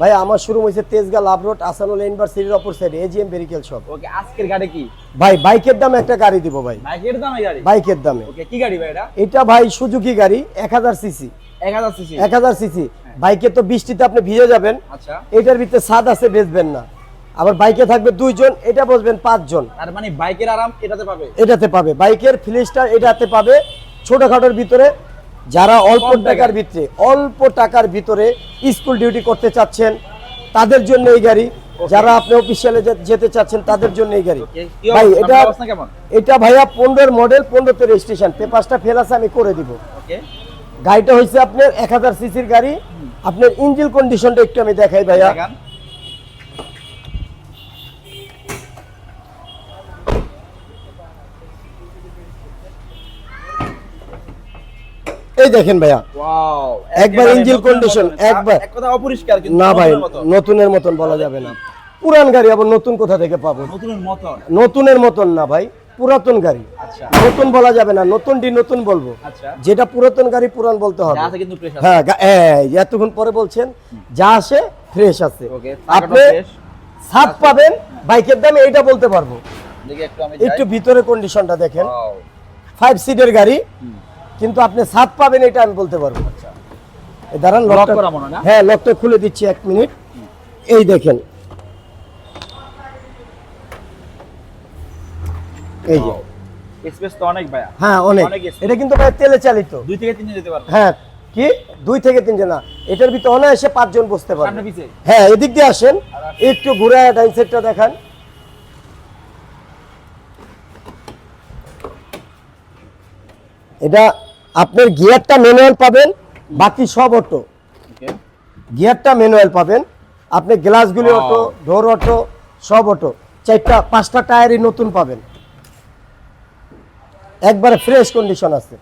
ভাই আমার শুরু হয়েছে তেজগা লাভ রোড আসানুল ইউনিভার্সিটির অপর সাইডে এজিএম ভেরিকেল শপ ওকে আজকের গাড়ি কি? ভাই বাইকের দামে একটা গাড়ি দিব ভাই। বাইকের দামে গাড়ি? বাইকের দামে। ওকে কি গাড়ি ভাই এটা? এটা ভাই সুজুকি গাড়ি এক হাজার সিসি। এক হাজার সিসি? এক হাজার সিসি। বাইকে তো বৃষ্টিতে আপনি ভিজে যাবেন। আচ্ছা। এটার ভিতরে ছাদ আছে বেচবেন না। আবার বাইকে থাকবে দুইজন এটা বসবেন পাঁচজন। তার মানে বাইকের আরাম এটাতে পাবে? এটাতে পাবে। বাইকের ফিলিস্টার এটাতে পাবে। ছোটখাটোর ভিতরে যারা অল্প টাকার ভিতরে অল্প টাকার ভিতরে স্কুল ডিউটি করতে চাচ্ছেন তাদের জন্য এই গাড়ি। যারা আপনি অফিসিয়ালে যেতে চাচ্ছেন তাদের জন্য এই গাড়ি। ভাই এটা? এটা ভাইয়া পনেরোর মডেল পনেরো পনেরোতে রেজিস্ট্রেশন পেপারসটা ফেল আছে আমি করে দিব। গাড়িটা হয়েছে আপনার এক হাজার সিসির গাড়ি। আপনার ইঞ্জিন কন্ডিশনটা একটু আমি দেখাই ভাইয়া। এই দেখেন ভাইয়া। একবার condition, মতন। একবার। অপরিষ্কার না ভাই নতুনের মতন। বলা যাবে না। পুরান গাড়ি আবার নতুন কোথা থেকে পাবো? নতুনের মতন। না ভাই পুরাতন গাড়ি। আচ্ছা। নতুন বলা যাবে না নতুনটি নতুন বলব। আচ্ছা। যেটা পুরাতন গাড়ি পুরান বলতে হবে। হ্যাঁ এতক্ষণ পরে বলছেন যা আসে ফ্রেশ আছে। আপনি সাত পাবেন বাইকের দামে এইটা বলতে পারব। একটু ভিতরে কন্ডিশনটা দেখেন। ফাইভ সিটের গাড়ি। কিন্তু আপনি সাত পাবেন এটা আমি বলতে পারব আচ্ছা। দাঁড়ান লকটা হয় লকটা খুলে দিচ্ছি এক মিনিট। এই দেখেন। এই যে। স্পেস তো অনেক ভাইয়া। হ্যাঁ অনেক। অনেক এটা কিন্তু ভাই তেলে চালিত। দুই থেকে তিন যেতে পারবে। হ্যাঁ কি? দুই থেকে তিনজন না। এটার ভিতরে অনায়াসে পাঁচজন বসতে পারবে। হ্যাঁ এদিক দিয়ে আসেন। একটু ঘুরে ডাইন সাইডটা দেখান। এটা আপনার গিয়ারটা ম্যানুয়াল পাবেন বাকি সব অটো গিয়ারটা ম্যানুয়াল পাবেন আপনি গ্লাসগুলি অটো ডোর অটো সব অটো চারটা পাঁচটা টায়ারই নতুন পাবেন। একবারে ফ্রেশ কন্ডিশন আছে।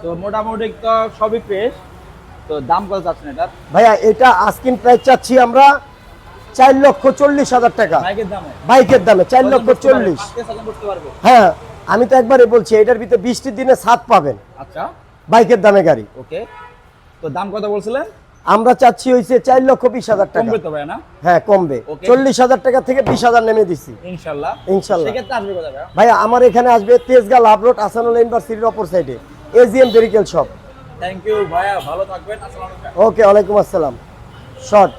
তো মোটামুটি তো সবই ফ্রেশ তো দাম কত ভাইয়া এটা আস্কিন প্রাইস চাচ্ছি আমরা চার লক্ষ চল্লিশ হাজার টাকা। বাইকের দামে? চার লক্ষ চল্লিশ। হ্যাঁ আমি তো একবারে বলছি এটার ভিতরে বৃষ্টির দিনে সাত পাবেন। আচ্ছা। বাইকের দামে গাড়ি। ওকে। তো দাম কত বলছিলেন? আমরা চাচ্ছি হয়েছে চার লক্ষ বিশ হাজার টাকা। কমবে তো ভাই না? হ্যাঁ কমবে. চল্লিশ হাজার টাকা থেকে বিশ হাজার নেমে দিছি। ইনশাল্লাহ। ইনশাল্লাহ। ভাইয়া? আমার এখানে আসবে তেজগাঁ লাভ রোড আসানুল ইউনিভার্সিটির অপর সাইডে। AGM vehicle shop. Thank you ভাইয়া ভালো থাকবেন। আসসালামু আলাইকুম। ওকে ওয়ালাইকুম আসসালাম। শর্ট।